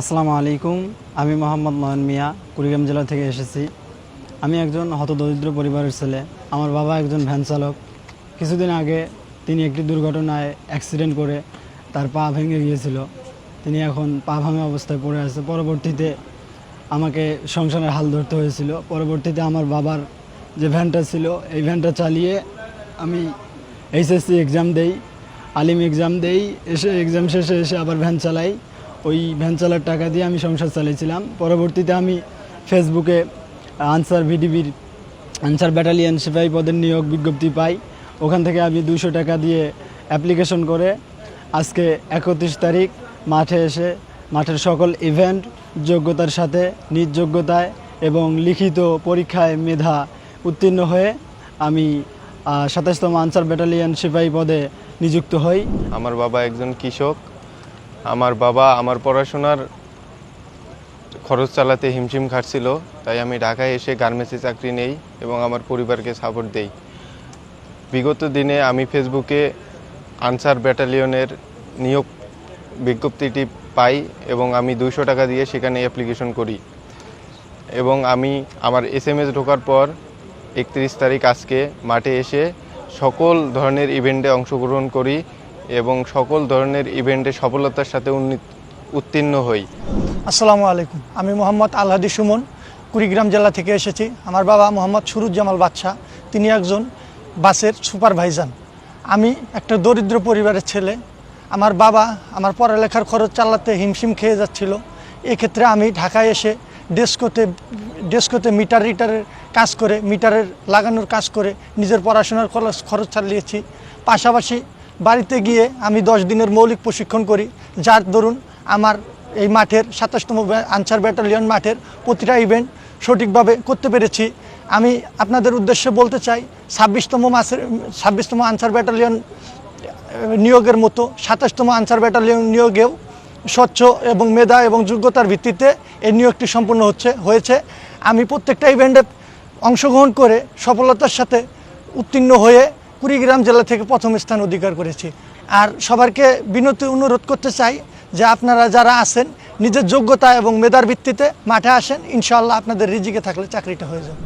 আসসালামু আলাইকুম, আমি মোহাম্মদ নয়ন মিয়া, কুড়িগ্রাম জেলা থেকে এসেছি। আমি একজন হতদরিদ্র পরিবারের ছেলে। আমার বাবা একজন ভ্যান চালক। কিছুদিন আগে তিনি একটি দুর্ঘটনায় অ্যাক্সিডেন্ট করে তার পা ভেঙে গিয়েছিল। তিনি এখন পা ভাঙা অবস্থায় পড়ে আছে। পরবর্তীতে আমাকে সংসারের হাল ধরতে হয়েছিল। পরবর্তীতে আমার বাবার যে ভ্যানটা ছিল, এই ভ্যানটা চালিয়ে আমি এইচএসসি এক্সাম দেই, আলিম এক্সাম দেই, এসে এক্সাম শেষে এসে আবার ভ্যান চালাই। ওই ভ্যান চালার টাকা দিয়ে আমি সংসার চালিয়েছিলাম পরবর্তীতে আমি ফেসবুকে আনসার ভিডিবির আনসার ব্যাটালিয়ান সিপাহী পদের নিয়োগ বিজ্ঞপ্তি পাই। ওখান থেকে আমি দুশো টাকা দিয়ে অ্যাপ্লিকেশন করে আজকে একত্রিশ তারিখ মাঠে এসে মাঠের সকল ইভেন্ট যোগ্যতার সাথে, নিজ যোগ্যতায় এবং লিখিত পরীক্ষায় মেধা উত্তীর্ণ হয়ে আমি সাতাশতম আনসার ব্যাটালিয়ান সিপাহী পদে নিযুক্ত হই। আমার বাবা একজন কৃষক। আমার বাবা আমার পড়াশোনার খরচ চালাতে হিমশিম খাটছিল, তাই আমি ঢাকায় এসে গার্মেন্টসে চাকরি নেই এবং আমার পরিবারকে সাপোর্ট দেই। বিগত দিনে আমি ফেসবুকে আনসার ব্যাটালিয়নের নিয়োগ বিজ্ঞপ্তিটি পাই এবং আমি দুইশো টাকা দিয়ে সেখানে অ্যাপ্লিকেশন করি। এবং আমি আমার এস এম এস ঢোকার পর একত্রিশ তারিখ আজকে মাঠে এসে সকল ধরনের ইভেন্টে অংশগ্রহণ করি। এবং সকল ধরনের ইভেন্টে সফলতার সাথে উত্তীর্ণ হই। আসসালামু আলাইকুম। আমি মোহাম্মদ আলহাদি সুমন, কুড়িগ্রাম জেলা থেকে এসেছি। আমার বাবা মোহাম্মদ সুরুজ্জামাল বাদশাহ, তিনি একজন বাসের সুপারভাইজার। আমি একটা দরিদ্র পরিবারের ছেলে। আমার বাবা আমার পড়ালেখার খরচ চালাতে হিমশিম খেয়ে যাচ্ছিল। এক্ষেত্রে আমি ঢাকায় এসে ডেস্কোতে ডেস্কোতে মিটার রিটারের কাজ করে, মিটারের লাগানোর কাজ করে নিজের পড়াশোনার খরচ খরচ চালিয়েছি। পাশাপাশি বাড়িতে গিয়ে আমি দশ দিনের মৌলিক প্রশিক্ষণ করি। যার দরুন আমার এই মাঠের সাতাশতম আনসার ব্যাটালিয়ন মাঠের প্রতিটা ইভেন্ট সঠিকভাবে করতে পেরেছি। আমি আপনাদের উদ্দেশ্যে বলতে চাই, ছাব্বিশতম মাসের, ছাব্বিশতম আনসার ব্যাটালিয়ন নিয়োগের মতো সাতাশতম আনসার ব্যাটালিয়ন নিয়োগেও স্বচ্ছ এবং মেধা এবং যোগ্যতার ভিত্তিতে এই নিয়োগটি সম্পূর্ণ হচ্ছে, হয়েছে। আমি প্রত্যেকটা ইভেন্টে অংশগ্রহণ করে সফলতার সাথে উত্তীর্ণ হয়ে কুড়িগ্রাম জেলা থেকে প্রথম স্থান অধিকার করেছি। আর সবারকে বিনতি, অনুরোধ করতে চাই যে আপনারা যারা আছেন, নিজের যোগ্যতা এবং মেধার ভিত্তিতে মাঠে আসেন ইনশাল্লাহ আপনাদের রিজিকে থাকলে চাকরিটা হয়ে যাবে।